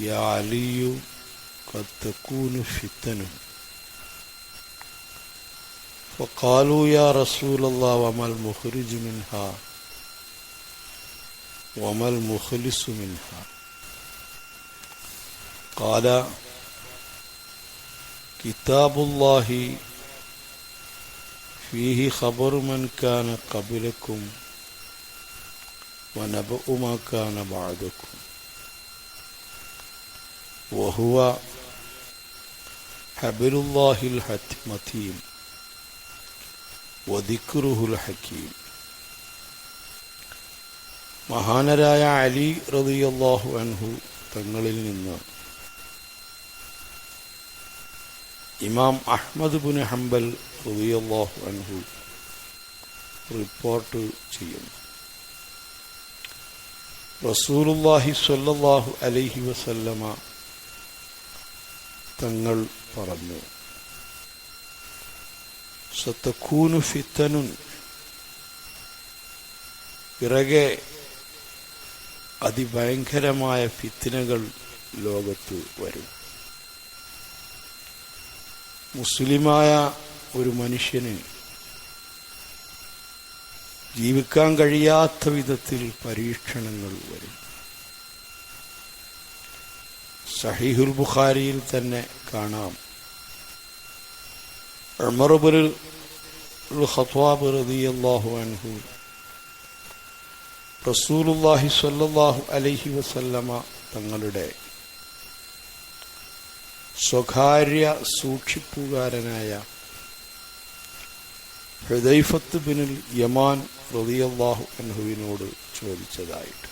يا علي قد تكون فتن فقالوا يا رسول الله وما المخرج منها؟ وما المخلص منها؟ قال كتاب الله فيه خبر من كان قبلكم ونبأ ما كان بعدكم. وهو حبل الله المتين وذكره الحكيم മഹാനരായ അലി റളിയല്ലാഹു അൻഹു തങ്ങളിൽ നിന്ന് ഇമാം അഹ്മദ് ബുൻ ഹംബൽ റളിയല്ലാഹു അൻഹു റിപ്പോർട്ട് ചെയ്യുന്നു റസൂലുള്ളാഹി സ്വല്ലല്ലാഹു അലൈഹി വസല്ലമ തങ്ങൾ പറഞ്ഞു. സത്തക്കൂനു ഫിത്തനുൻ. പിറകെ അതിഭയങ്കരമായ ഫിത്തിനകൾ ലോകത്ത് വരും. മുസ്ലിമായ ഒരു മനുഷ്യന് ജീവിക്കാൻ കഴിയാത്ത വിധത്തിൽ പരീക്ഷണങ്ങൾ വരും. സഹീഹുൽ ബുഖാരിയിൽ തന്നെ കാണാം. ഉമറുബുൽ ഖത്വാബ് റളിയല്ലാഹു അൻഹു റസൂലുള്ളാഹി സ്വല്ലല്ലാഹു അലൈഹി വസല്ലമ തങ്ങളുടെ സ്വകാര്യ സൂക്ഷിപ്പുകാരനായ ഹൃദൈഫത്ത് ബിനുൽ യമാൻ റളിയല്ലാഹു അൻഹുവിനോട് ചോദിച്ചതായിട്ട്.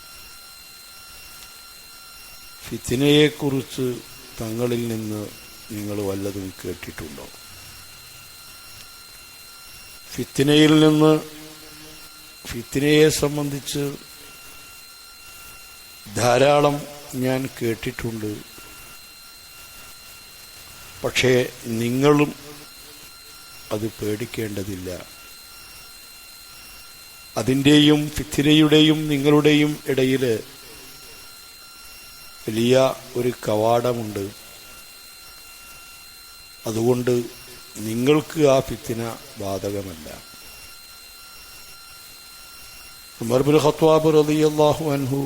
ഫിത്തിനയെക്കുറിച്ച് തങ്ങളിൽ നിന്ന് നിങ്ങൾ വല്ലതും കേട്ടിട്ടുണ്ടോ? ഫിത്തിനയിൽ നിന്ന് ഫിത്തിനയെ സംബന്ധിച്ച് ധാരാളം ഞാൻ കേട്ടിട്ടുണ്ട്. പക്ഷേ നിങ്ങളും അത് പേടിക്കേണ്ടതില്ല. അതിന്റെയും ഫിത്തിനയുടെയും നിങ്ങളുടെയും ഇടയിൽ വലിയ ഒരു കവാടമുണ്ട്. അതുകൊണ്ട് നിങ്ങൾക്ക് ആ ഫിത്തിന ബാധകമല്ല. ഉമർബുൽ ഖത്വാബ് റളിയല്ലാഹു അൻഹു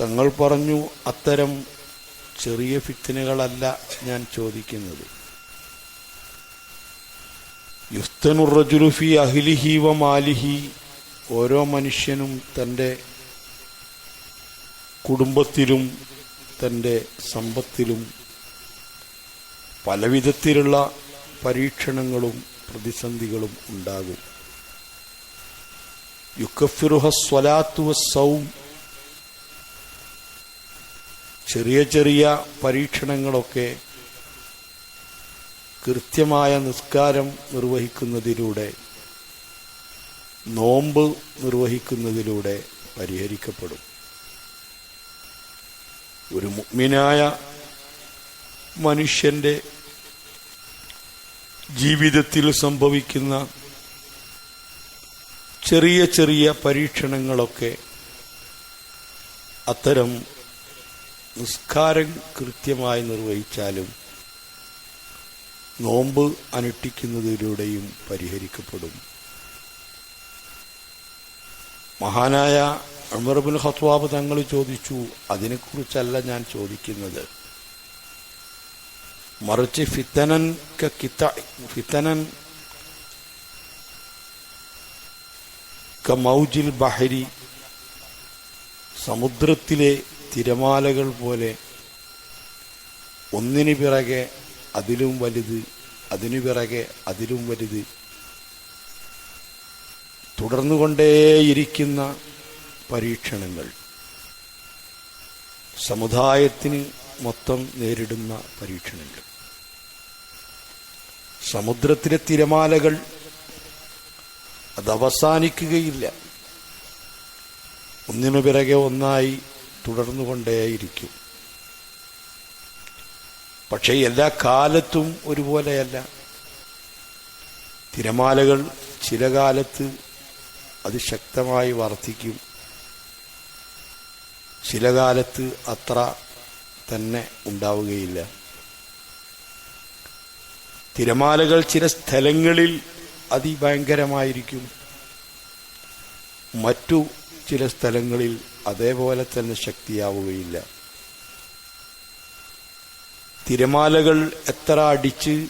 തങ്ങൾ പറഞ്ഞു അത്തരം ചെറിയ ഫിത്തിനുകളല്ല ഞാൻ ചോദിക്കുന്നത്. യുസ്തനുറജുലുഫി അഹ്ലിഹി വ മാലിഹി. ഓരോ മനുഷ്യനും തന്റെ കുടുംബത്തിലും തന്റെ സമ്പത്തിലും പലവിധത്തിലുള്ള പരീക്ഷണങ്ങളും പ്രതിസന്ധികളും ഉണ്ടാകും. യുക്കഫിറുഹ സ്വലാത്തു സൗം. ചെറിയ ചെറിയ പരീക്ഷണങ്ങളൊക്കെ കൃത്യമായ നിസ്കാരം നിർവഹിക്കുന്നതിലൂടെ നോമ്പ് നിർവഹിക്കുന്നതിലൂടെ പരിഹരിക്കപ്പെടും. ഒരു മുഗ്മിനായ മനുഷ്യന്റെ ജീവിതത്തിൽ സംഭവിക്കുന്ന ചെറിയ ചെറിയ പരീക്ഷണങ്ങളൊക്കെ അത്തരം നിസ്കാരം കൃത്യമായി നിർവഹിച്ചാലും നോമ്പ് അനുഷ്ഠിക്കുന്നതിലൂടെയും പരിഹരിക്കപ്പെടും. മഹാനായ അമർബുൽ ഹത്വാബ് തങ്ങൾ ചോദിച്ചു അതിനെക്കുറിച്ചല്ല ഞാൻ ചോദിക്കുന്നത്. മറിച്ച് ഫിത്തനൻ കിത്ത ഫിത്തനൻ മൗജിൽ ബഹരി സമുദ്രത്തിലെ തിരമാലകൾ പോലെ ഒന്നിനു പിറകെ അതിലും വലുത് അതിനു പിറകെ അതിലും വലുത്. തുടർന്നുകൊണ്ടേയിരിക്കുന്ന പരീക്ഷണങ്ങൾ. സമുദായത്തിന് മൊത്തം നേരിടുന്ന പരീക്ഷണങ്ങൾ. സമുദ്രത്തിലെ തിരമാലകൾ അത് അവസാനിക്കുകയില്ല. ഒന്നിനു പിറകെ ഒന്നായി തുടർന്നുകൊണ്ടേയിരിക്കും. പക്ഷേ എല്ലാ കാലത്തും ഒരുപോലെയല്ല. തിരമാലകൾ ചില കാലത്ത് അതിശക്തമായി വർദ്ധിക്കും. ചില കാലത്ത് അത്ര തന്നെ ഉണ്ടാവുകയില്ല. തിരമാലകൾ ചില സ്ഥലങ്ങളിൽ അതിഭയങ്കരമായിരിക്കും. മറ്റു ചില സ്ഥലങ്ങളിൽ അതേപോലെ തന്നെ ശക്തിയാവുകയില്ല. തിരമാലകൾ എത്ര അടിച്ച്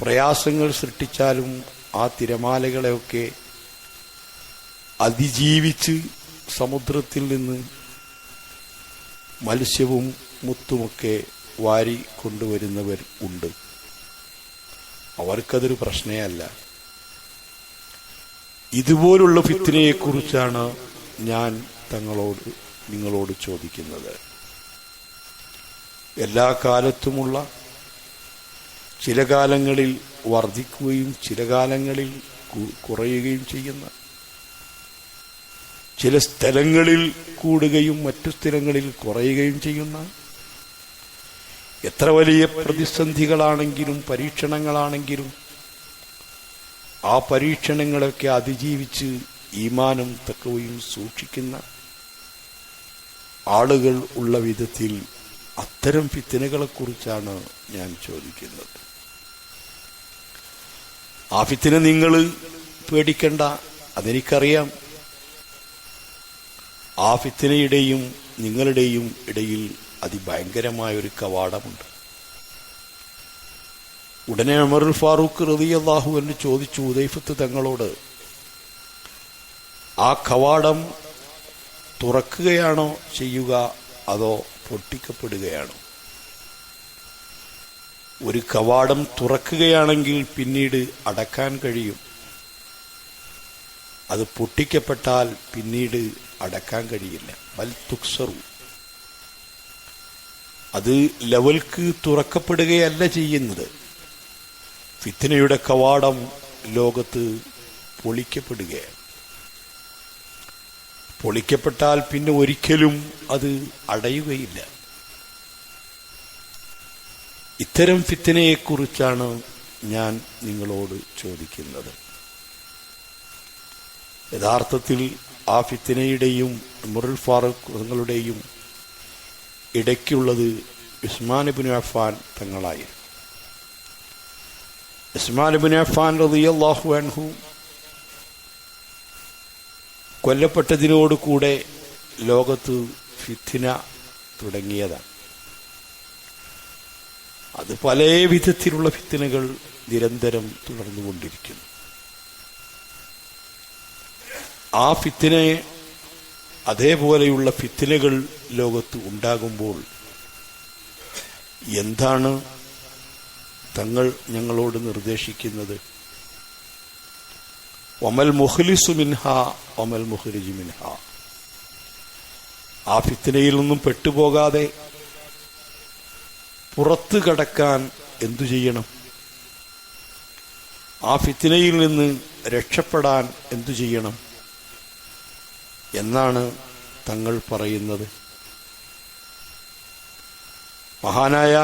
പ്രയാസങ്ങൾ സൃഷ്ടിച്ചാലും ആ തിരമാലകളെയൊക്കെ അതിജീവിച്ച് സമുദ്രത്തിൽ നിന്ന് മത്സ്യവും മുത്തുമൊക്കെ വാരി കൊണ്ടുവരുന്നവർ ഉണ്ട്. അവർക്കതൊരു പ്രശ്നയല്ല. ഇതുപോലുള്ള ഫിത്തിനെക്കുറിച്ചാണ് ഞാൻ തങ്ങളോട് നിങ്ങളോട് ചോദിക്കുന്നത്. എല്ലാ കാലത്തുമുള്ള ചില കാലങ്ങളിൽ വർദ്ധിക്കുകയും ചില കാലങ്ങളിൽ കുറയുകയും ചെയ്യുന്ന ചില സ്ഥലങ്ങളിൽ കൂടുകയും മറ്റു സ്ഥലങ്ങളിൽ കുറയുകയും ചെയ്യുന്ന എത്ര വലിയ പ്രതിസന്ധികളാണെങ്കിലും പരീക്ഷണങ്ങളാണെങ്കിലും ആ പരീക്ഷണങ്ങളൊക്കെ അതിജീവിച്ച് ഈമാനം തക്കവയും സൂക്ഷിക്കുന്ന ആളുകൾ ഉള്ള വിധത്തിൽ അത്തരം ഫിത്തിനകളെക്കുറിച്ചാണ് ഞാൻ ചോദിക്കുന്നത്. ആ ഫിത്തിനെ നിങ്ങൾ പേടിക്കണ്ട. അതെനിക്കറിയാം. ആ ഫിത്തിനയുടെയും നിങ്ങളുടെയും ഇടയിൽ അതിഭയങ്കരമായ ഒരു കവാടമുണ്ട്. ഉടനെ അമറുൽ ഫാറൂഖ് റളിയല്ലാഹു എന്ന് ചോദിച്ചു ഉദൈഫത്ത് തങ്ങളോട് ആ കവാടം തുറക്കുകയാണോ ചെയ്യുക അതോ പൊട്ടിക്കപ്പെടുകയാണോ? ഒരു കവാടം തുറക്കുകയാണെങ്കിൽ പിന്നീട് അടക്കാൻ കഴിയും. അത് പൊട്ടിക്കപ്പെട്ടാൽ പിന്നീട് അടക്കാൻ കഴിയില്ല. ബൽ തുക്സറു. അത് ലെവൽക്ക് തുറക്കപ്പെടുകയല്ല ചെയ്യുന്നത്. ഫിത്തിനയുടെ കവാടം ലോകത്ത് പൊളിക്കപ്പെടുകയാണ്. പൊളിക്കപ്പെട്ടാൽ പിന്നെ ഒരിക്കലും അത് അടയുകയില്ല. ഇത്തരം ഫിത്തിനയെക്കുറിച്ചാണ് ഞാൻ നിങ്ങളോട് ചോദിക്കുന്നത്. യഥാർത്ഥത്തിൽ ആ ഫിത്തിനയുടെയും ഫാറൂഖ് തങ്ങളുടെയും ഇടയ്ക്കുള്ളത് ഉസ്മാനിബിൻ അഫാൻ തങ്ങളായിരുന്നു. ഉസ്മാനിബിൻ അഫാൻ റതിയല്ലാഹു അൻഹു കൊല്ലപ്പെട്ടതിനോടുകൂടെ ലോകത്ത് ഫിത്തിന തുടങ്ങിയതാണ്. അത് പല വിധത്തിലുള്ള ഫിത്തിനകൾ നിരന്തരം തുടർന്നുകൊണ്ടിരിക്കുന്നു. ആ ഫിത്തിനെ അതേപോലെയുള്ള ഫിത്തിനകൾ ലോകത്ത് ഉണ്ടാകുമ്പോൾ എന്താണ് തങ്ങൾ ഞങ്ങളോട് നിർദ്ദേശിക്കുന്നത്? ഒമൽ മുഖ്ലിസു മിൻഹ ഒമൽ മുഹലിജു മിൻഹ. ആ ഫിത്തിനയിൽ നിന്നും പെട്ടുപോകാതെ പുറത്തു കടക്കാൻ എന്തു ചെയ്യണം? ആ ഫിത്തിനയിൽ നിന്ന് രക്ഷപ്പെടാൻ എന്തു ചെയ്യണം? എന്നാണ് തങ്ങൾ പറയുന്നത്. മഹാനായ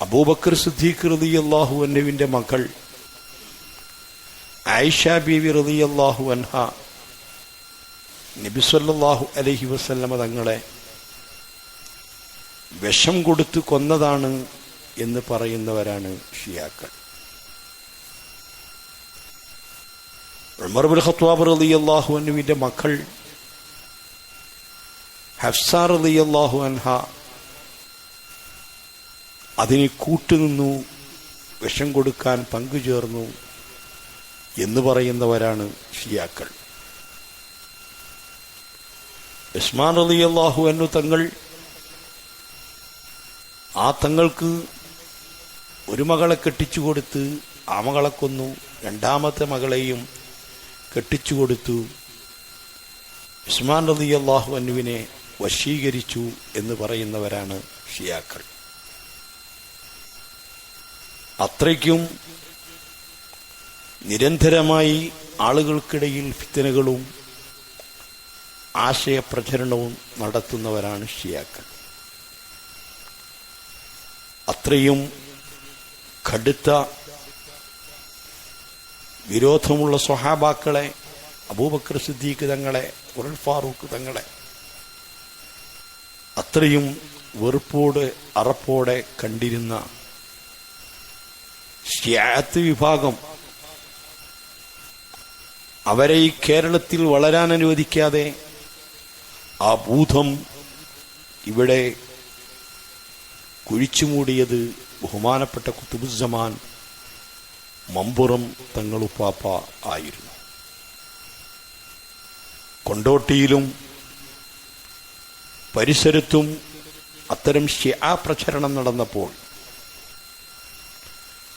അബൂബക്കർ സിദ്ദീഖ് റതി അള്ളാഹു അൻഹുവിന്റെ മകൾ ആയിഷ ബീവി അള്ളാഹു അൻഹ നബിസ്വല്ലാഹു അലൈഹി വസല്ലമ തങ്ങളെ വിഷം കൊടുത്ത് കൊന്നതാണ് എന്ന് പറയുന്നവരാണ് ഷിയാക്കൾ. ഉമർ ബിൻ ഹഫ്സാർ റളിയല്ലാഹു അൻഹുവിന്റെ മക്കൾ ഹഫ്സ റളിയല്ലാഹു അൻഹ അതിനെ കൂട്ടുനിന്നു വിഷം കൊടുക്കാൻ പങ്കുചേർന്നു എന്ന് പറയുന്നവരാണ് ഷിയാക്കൾ. ഉസ്മാൻ അലി അള്ളാഹു അൻഹു തങ്ങൾ ആ തങ്ങൾക്ക് ഒരു മകളെ കെട്ടിച്ചു കൊടുത്ത് ആ മകളെ കൊന്നു. രണ്ടാമത്തെ മകളെയും കെട്ടിച്ചു കൊടുത്തു. ഉസ്മാൻ റതി അള്ളാഹു അനുവിനെ വശീകരിച്ചു എന്ന് പറയുന്നവരാണ് ഷിയാക്കൾ. അത്രയ്ക്കും നിരന്തരമായി ആളുകൾക്കിടയിൽ ഫിത്തനകളും ആശയപ്രചരണവും നടത്തുന്നവരാണ് ഷിയാക്കൾ. അത്രയും കടുത്ത വിരോധമുള്ള സ്വഹാബാക്കളെ അബൂബക്കർ സിദ്ദീഖ് തങ്ങളെ ഉറൽ ഫാറൂഖ് തങ്ങളെ. അത്രയും വെറുപ്പോട് അറപ്പോടെ കണ്ടിരുന്ന ഷ്യാത്ത് വിഭാഗം അവരെ ഈ കേരളത്തിൽ വളരാൻ അനുവദിക്കാതെ ആ ഭൂതം ഇവിടെ കുഴിച്ചുമൂടിയത് ബഹുമാനപ്പെട്ട കുത്തുബുസമാൻ മമ്പുറം തങ്ങളുപ്പാപ്പ ആയിരുന്നു. കൊണ്ടോട്ടിയിലും പരിസരത്തും അത്തരം ഷിയാ പ്രചരണം നടന്നപ്പോൾ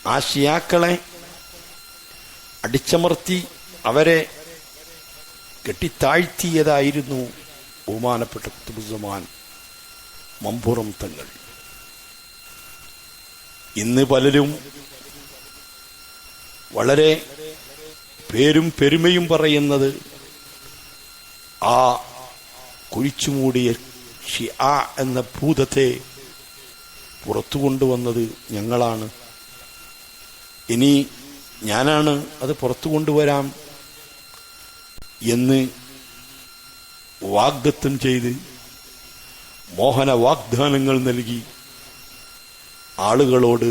ആ ഷിയാക്കളെ അടിച്ചമർത്തി അവരെ കെട്ടിത്താഴ്ത്തിയതായിരുന്നു ബഹുമാനപ്പെട്ട കുത്തുബുസമാൻ മമ്പുറം തങ്ങൾ. ഇന്ന് പലരും വളരെ പേരും പെരുമയും പറയുന്നത് ആ കുഴിച്ചുമൂടിയ ഷിആ എന്ന ഭൂതത്തെ പുറത്തു കൊണ്ടുവന്നത് ഞങ്ങളാണ്. ഇനി ഞാനാണ് അത് പുറത്തു കൊണ്ടുവരാം എന്ന് വാഗ്ദത്തം ചെയ്ത് മോഹന വാഗ്ദാനങ്ങൾ നൽകി ആളുകളോട്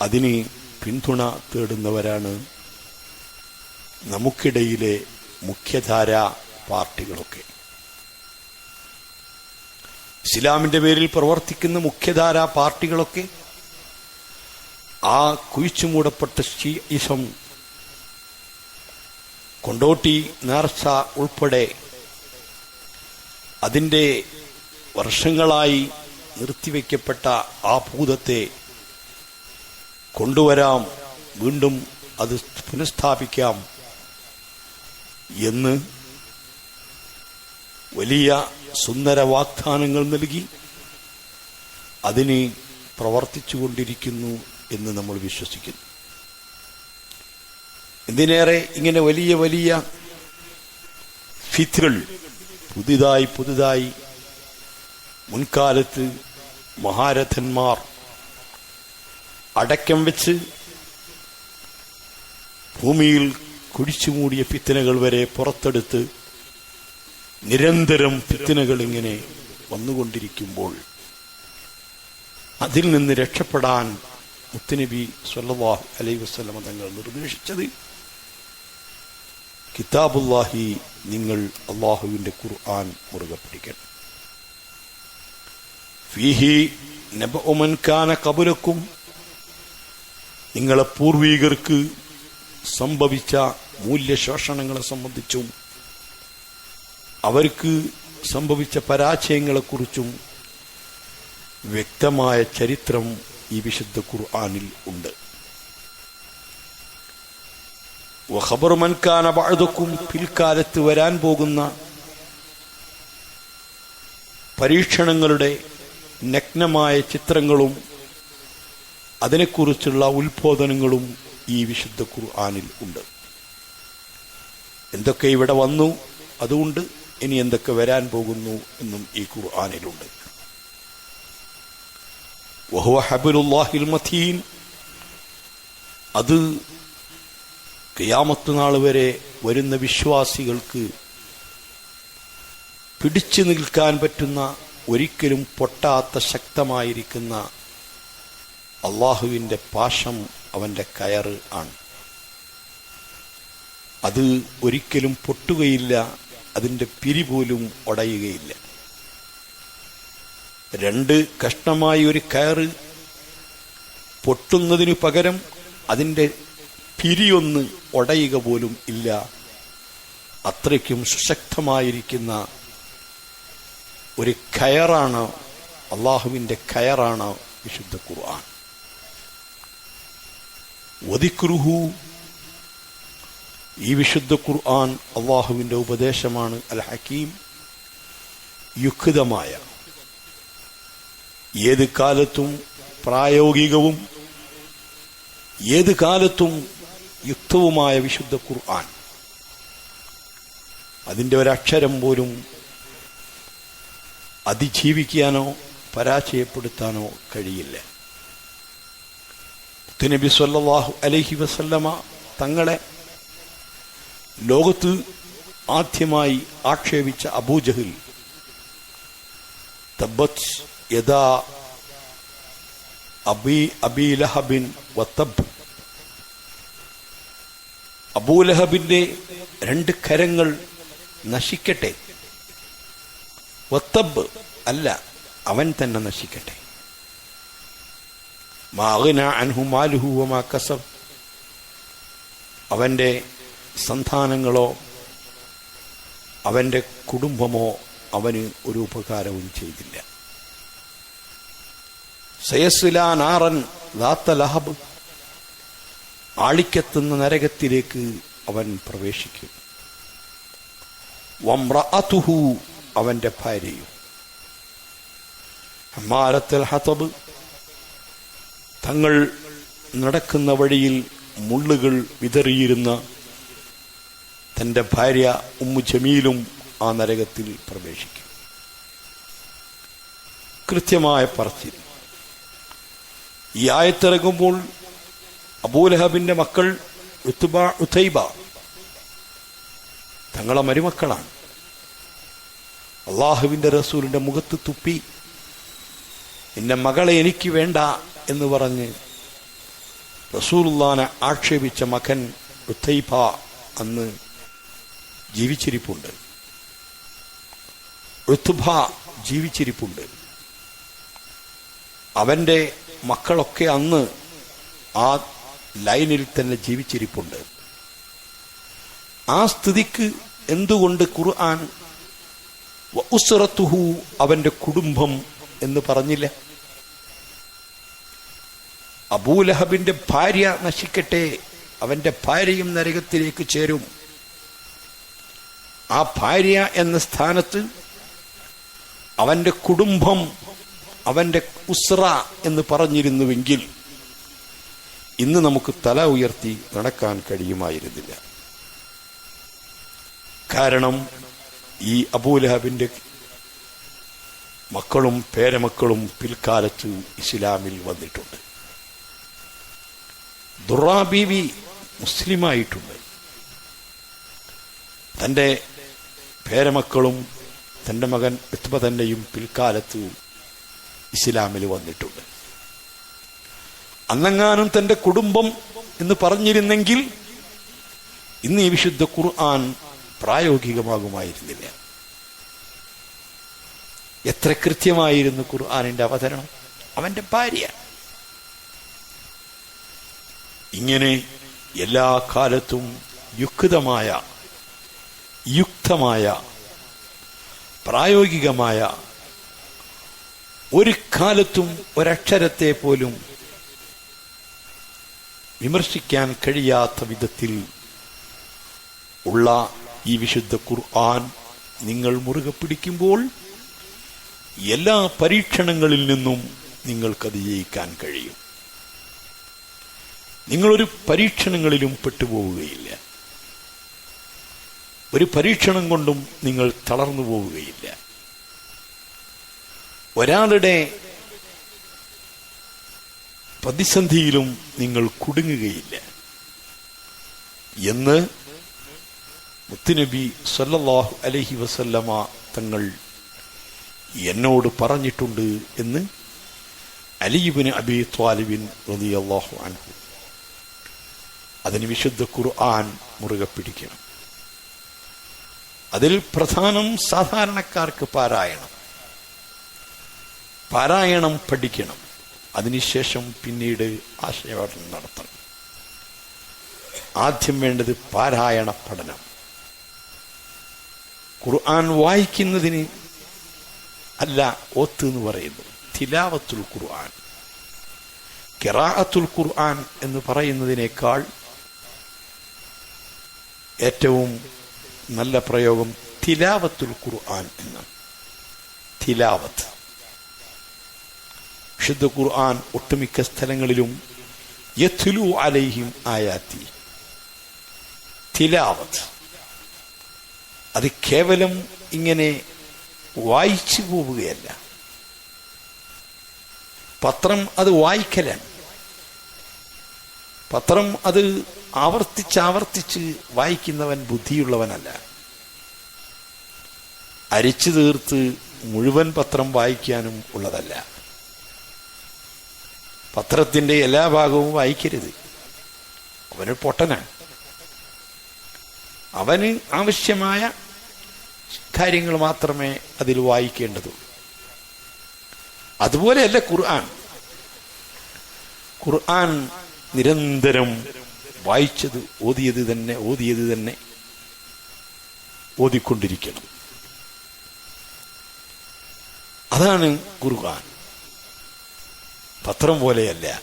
അതിന് പിന്തുണ തേടുന്നവരാണ്. നമുക്കിടയിലെ മുഖ്യധാര പാർട്ടികളൊക്കെ. ഇസ്ലാമിന്റെ പേരിൽ പ്രവർത്തിക്കുന്ന മുഖ്യധാര പാർട്ടികളൊക്കെ ആ കുഴിച്ചുമൂടപ്പെട്ട ഷീഇസം കൊണ്ടോട്ടി നേർച്ച ഉൾപ്പെടെ അതിന്റെ വർഷങ്ങളായി നിർത്തിവെക്കപ്പെട്ട ആ ഭൂതത്തെ കൊണ്ടുവരാം വീണ്ടും അത് പുനഃസ്ഥാപിക്കാം എന്ന് വലിയ സുന്ദര വാഗ്ദാനങ്ങൾ നൽകി അതിനെ പ്രവർത്തിച്ചുകൊണ്ടിരിക്കുന്നു എന്ന് നമ്മൾ വിശ്വസിക്കുന്നു. എന്തിനേറെ ഇങ്ങനെ വലിയ വലിയ ഫിത്തുകൾ പുതുതായി പുതുതായി മുൻകാലത്ത് മഹാരഥന്മാർ അടക്കം വെച്ച് ഭൂമിയിൽ കുടിച്ചുമൂടിയ പിത്തനകൾ വരെ പുറത്തെടുത്ത് നിരന്തരം പിത്തനകൾ ഇങ്ങനെ വന്നുകൊണ്ടിരിക്കുമ്പോൾ അതിൽ നിന്ന് രക്ഷപ്പെടാൻ മുത്തുനബി സല്ലല്ലാഹു അലൈഹി വസല്ലം തങ്ങൾ നിർദ്ദേശിച്ചത് കിതാബുല്ലാഹി നിങ്ങൾ അള്ളാഹുവിന്റെ ഖുർആൻ മുറുകെ പിടിക്കണം. ഫീഹി നബ കാന കബുലക്കും നിങ്ങളെ പൂർവീകർക്ക് സംഭവിച്ച മൂല്യശോഷണങ്ങളെ സംബന്ധിച്ചും അവർക്ക് സംഭവിച്ച പരാജയങ്ങളെക്കുറിച്ചും വ്യക്തമായ ചരിത്രം ഈ വിശുദ്ധ ഖുർആാനിൽ ഉണ്ട്. വഖബറുമൻകാന ബാഴതുക്കും പിൽക്കാലത്ത് വരാൻ പോകുന്ന പരീക്ഷണങ്ങളുടെ നഗ്നമായ ചിത്രങ്ങളും അതിനെക്കുറിച്ചുള്ള ഉത്ബോധനങ്ങളും ഈ വിശുദ്ധ ഖുർആാനിൽ ഉണ്ട്. എന്തൊക്കെ ഇവിടെ വന്നു അതുകൊണ്ട് ഇനി എന്തൊക്കെ വരാൻ പോകുന്നു എന്നും ഈ ഖുർആാനിലുണ്ട്. വഹുവ മഥീൻ അത് കിയാമത്ത് നാൾ വരെ വരുന്ന വിശ്വാസികൾക്ക് പിടിച്ചു നിൽക്കാൻ പറ്റുന്ന ഒരിക്കലും പൊട്ടാത്ത ശക്തമായിരിക്കുന്ന അള്ളാഹുവിന്റെ പാശം അവന്റെ കയറ് ആണ്. അത് ഒരിക്കലും പൊട്ടുകയില്ല അതിന്റെ പിരി പോലും ഉടയുകയില്ല. രണ്ട് കഷ്ണമായ ഒരു കയറ് പൊട്ടുന്നതിനു പകരം അതിന്റെ പിരിയൊന്ന് ഉടയുക പോലും ഇല്ല. അത്രയ്ക്കും സുശക്തമായിരിക്കുന്ന ഒരു കയറാണ് അള്ളാഹുവിന്റെ കയറാണ് വിശുദ്ധ ഖുർആൻ. വദിക്രുഹു ഈ വിശുദ്ധ ഖുർആൻ അള്ളാഹുവിന്റെ ഉപദേശമാണ് അൽ ഹക്കീം യുക്തമായ ഏത് കാലത്തും പ്രായോഗികവും ഏത് കാലത്തും യുക്തവുമായ വിശുദ്ധ ഖുർആൻ. അതിന്റെ ഒരക്ഷരം പോലും അതിജീവിക്കാനോ പരാജയപ്പെടുത്താനോ കഴിയില്ല. നബി സല്ലല്ലാഹു അലഹി വസല്ലമ തങ്ങളെ ലോകത്ത് ആദ്യമായി ആക്ഷേപിച്ച അബൂജഹിൽ തബ്ബത്ത് യഥാ അബി അബീലഹബിൻ വത്തബ്. അബൂലഹബിന്റെ രണ്ട് കരങ്ങൾ നശിക്കട്ടെ. വത്തബ് അല്ല അവൻ തന്നെ നശിക്കട്ടെ. മാഗന അൻഹു മാലുഹു വമാ കസബ്. അവന്റെ സന്താനങ്ങളോ അവന്റെ കുടുംബമോ അവന് ഒരു ഉപകാരവും ചെയ്തില്ല. സയസ്ല നാറൻ ദാത്ത ലഹബ്. ആളിക്കത്തുന്ന നരകത്തിലേക്ക് അവൻ പ്രവേശിക്കും. വംറഅതുഹു അവന്റെ ഭാര്യയും. ഹമാരത്തൽ ഹതബ് തങ്ങൾ നടക്കുന്ന വഴിയിൽ മുള്ളുകൾ വിതറിയിരുന്ന തന്റെ ഭാര്യ ഉമ്മു ജമീലും ആ നരകത്തിൽ പ്രവേശിക്കും. കൃത്യമായ പറച്ചിൽ. ഈ ആയത്തിറങ്ങുമ്പോൾ അബൂലഹബിന്റെ മക്കൾ ഉത്തുബ തങ്ങളെ മരുമക്കളാണ്. അള്ളാഹുവിന്റെ റസൂലിന്റെ മുഖത്ത് തുപ്പി എന്റെ മകളെ എനിക്ക് വേണ്ട എന്ന് പറഞ്ഞ് റസൂലുള്ളാനെ ആക്ഷേപിച്ച മകൻ ഉത്തൈഫ അന്ന് ജീവിച്ചിരിപ്പുണ്ട്. ഋത്തുഭ ജീവിച്ചിരിപ്പുണ്ട്. അവന്റെ മക്കളൊക്കെ അന്ന് ആ ലൈനിൽ തന്നെ ജീവിച്ചിരിപ്പുണ്ട്. ആ സ്ഥിതിക്ക് എന്തുകൊണ്ട് ഖുർആൻ ഉസ്റത്തുഹു അവന്റെ കുടുംബം എന്ന് പറഞ്ഞില്ല? അബൂലഹബിന്റെ ഭാര്യ നശിക്കട്ടെ അവന്റെ ഭാര്യയും നരകത്തിലേക്ക് ചേരും. ആ ഭാര്യ എന്ന സ്ഥാനത്ത് അവന്റെ കുടുംബം അവന്റെ ഉസ്ര എന്ന് പറഞ്ഞിരുന്നുവെങ്കിൽ ഇന്ന് നമുക്ക് തല ഉയർത്തി നടക്കാൻ കഴിയുമായിരുന്നില്ല. കാരണം ഈ അബൂലഹബിന്റെ മക്കളും പേരമക്കളും പിൽക്കാലത്ത് ഇസ്ലാമിൽ വന്നിട്ടുണ്ട്. ദുറാ ബീവി മുസ്ലിമായിട്ടുണ്ട്. തന്റെ പേരമക്കളും തന്റെ മകൻ ഉത്ബ തന്നെയും പിൽക്കാലത്ത് ഇസ്ലാമിൽ വന്നിട്ടുണ്ട്. അന്നെങ്ങാനും തന്റെ കുടുംബം എന്ന് പറഞ്ഞിരുന്നെങ്കിൽ ഇന്ന് ഈ വിശുദ്ധ ഖുർആൻ പ്രായോഗികമാകുമായിരുന്നില്ല. എത്ര കൃത്യമായിരുന്നു ഖുർആാനിന്റെ അവതരണം? അവന്റെ ഭാര്യ. ഇങ്ങനെ എല്ലാ കാലത്തും യുക്തമായ യുക്തമായ പ്രായോഗികമായ ഒരു കാലത്തും ഒരക്ഷരത്തെ പോലും വിമർശിക്കാൻ കഴിയാത്ത വിധത്തിൽ ഉള്ള ഈ വിശുദ്ധ ഖുർആൻ നിങ്ങൾ മുറുകെ പിടിക്കുമ്പോൾ എല്ലാ പരീക്ഷണങ്ങളിൽ നിന്നും നിങ്ങൾക്കത് ജയിക്കാൻ കഴിയും. നിങ്ങളൊരു പരീക്ഷണങ്ങളിലും പെട്ടുപോവുകയില്ല. ഒരു പരീക്ഷണം കൊണ്ടും നിങ്ങൾ തളർന്നു പോവുകയില്ല. ഒരാളുടെ പ്രതിസന്ധിയിലും നിങ്ങൾ കുടുങ്ങുകയില്ല. എന്ന് മുത്തുനബി സല്ലല്ലാഹു അലഹി വസല്ലമ തങ്ങൾ എന്നോട് പറഞ്ഞിട്ടുണ്ട് എന്ന് അലീബിന് അബി ത്വാലിബിൻ റളിയല്ലാഹു അൻഹു അതിന് വിശുദ്ധ ഖുർആൻ മുറുകെ പിടിക്കണം. അതിൽ പ്രധാനം സാധാരണക്കാർക്ക് പാരായണം. പാരായണം പഠിക്കണം. അതിനുശേഷം പിന്നീട് ആശയപഠനം നടത്തണം. ആദ്യം വേണ്ടത് പാരായണ പഠനം. ഖുർആൻ വായിക്കുന്നതിന് അല്ല ഓത്ത് എന്ന് പറയുന്നു. തിലാവത്തുൽ ഖുർആൻ. കിറാഅത്തുൽ ഖുർആൻ എന്ന് പറയുന്നതിനേക്കാൾ ഏറ്റവും നല്ല പ്രയോഗം തിലാവത്തുൽ ഖുർആൻ എന്നാണ്. തിലാവത്ത്. വിശുദ്ധ ഖുർആൻ ഒട്ടുമിക്ക സ്ഥലങ്ങളിലും യഥുലു അലൈഹിം ആയാത്തി. തിലാവത്ത്. അത് കേവലം ഇങ്ങനെ വായിച്ചു പോവുകയല്ല. പത്രം അത് വായിക്കലാണ്. പത്രം അത് ആവർത്തിച്ചാവർത്തിച്ച് ആവർത്തിച്ച് വായിക്കുന്നവൻ ബുദ്ധിയുള്ളവനല്ല. അരിച്ചു തീർത്ത് മുഴുവൻ പത്രം വായിക്കാനും ഉള്ളതല്ല. പത്രത്തിന്റെ എല്ലാ ഭാഗവും വായിക്കരുത്. അവന് പൊട്ടനാണ്. അവന് ആവശ്യമായ കാര്യങ്ങൾ മാത്രമേ അതിൽ വായിക്കേണ്ടതുള്ളൂ. അതുപോലെയല്ല ഖുർആൻ. ഖുർആൻ നിരന്തരം വായിച്ചത് ഓതിയത് തന്നെ ഓതിയത് തന്നെ ഓതിക്കൊണ്ടിരിക്കണം. അതാണ് ഖുർആൻ. പത്രം പോലെയല്ല.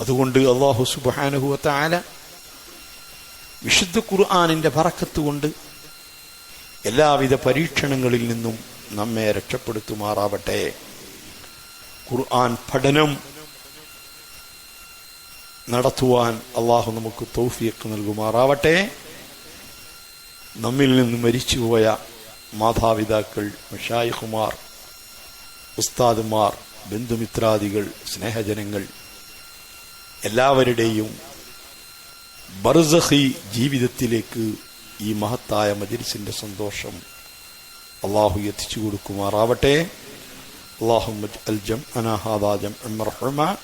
അതുകൊണ്ട് അള്ളാഹു സുബാനുഹുവത്ത ആല വിശുദ്ധ ഖുർആാനിന്റെ പറക്കത്ത് കൊണ്ട് എല്ലാവിധ പരീക്ഷണങ്ങളിൽ നിന്നും നമ്മെ രക്ഷപ്പെടുത്തുമാറാവട്ടെ. ഖുർആൻ പഠനം നടത്തുവാൻ അള്ളാഹു നമുക്ക് തൗഫീഖ് നൽകുമാറാവട്ടെ. നമ്മിൽ നിന്ന് മരിച്ചുപോയ മാതാപിതാക്കൾ മിഷായിഹുമാർ ഉസ്താദുമാർ ബന്ധുമിത്രാദികൾ സ്നേഹജനങ്ങൾ എല്ലാവരുടെയും ബർസഹി ജീവിതത്തിലേക്ക് ഈ മഹത്തായ മജിരിസിന്റെ സന്തോഷം അള്ളാഹു എത്തിച്ചു കൊടുക്കുമാറാവട്ടെ. അള്ളാഹു അൽ ജം അനാഹാദാജം എം റഹ്മാൻ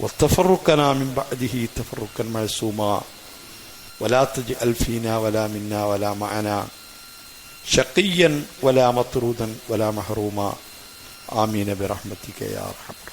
وتفرقنا من بعده تفرقا معصوما. ولا تجعل فينا ولا منا ولا معنا شقيا ولا مطرودا ولا محروما. آمين برحمتك يا أرحم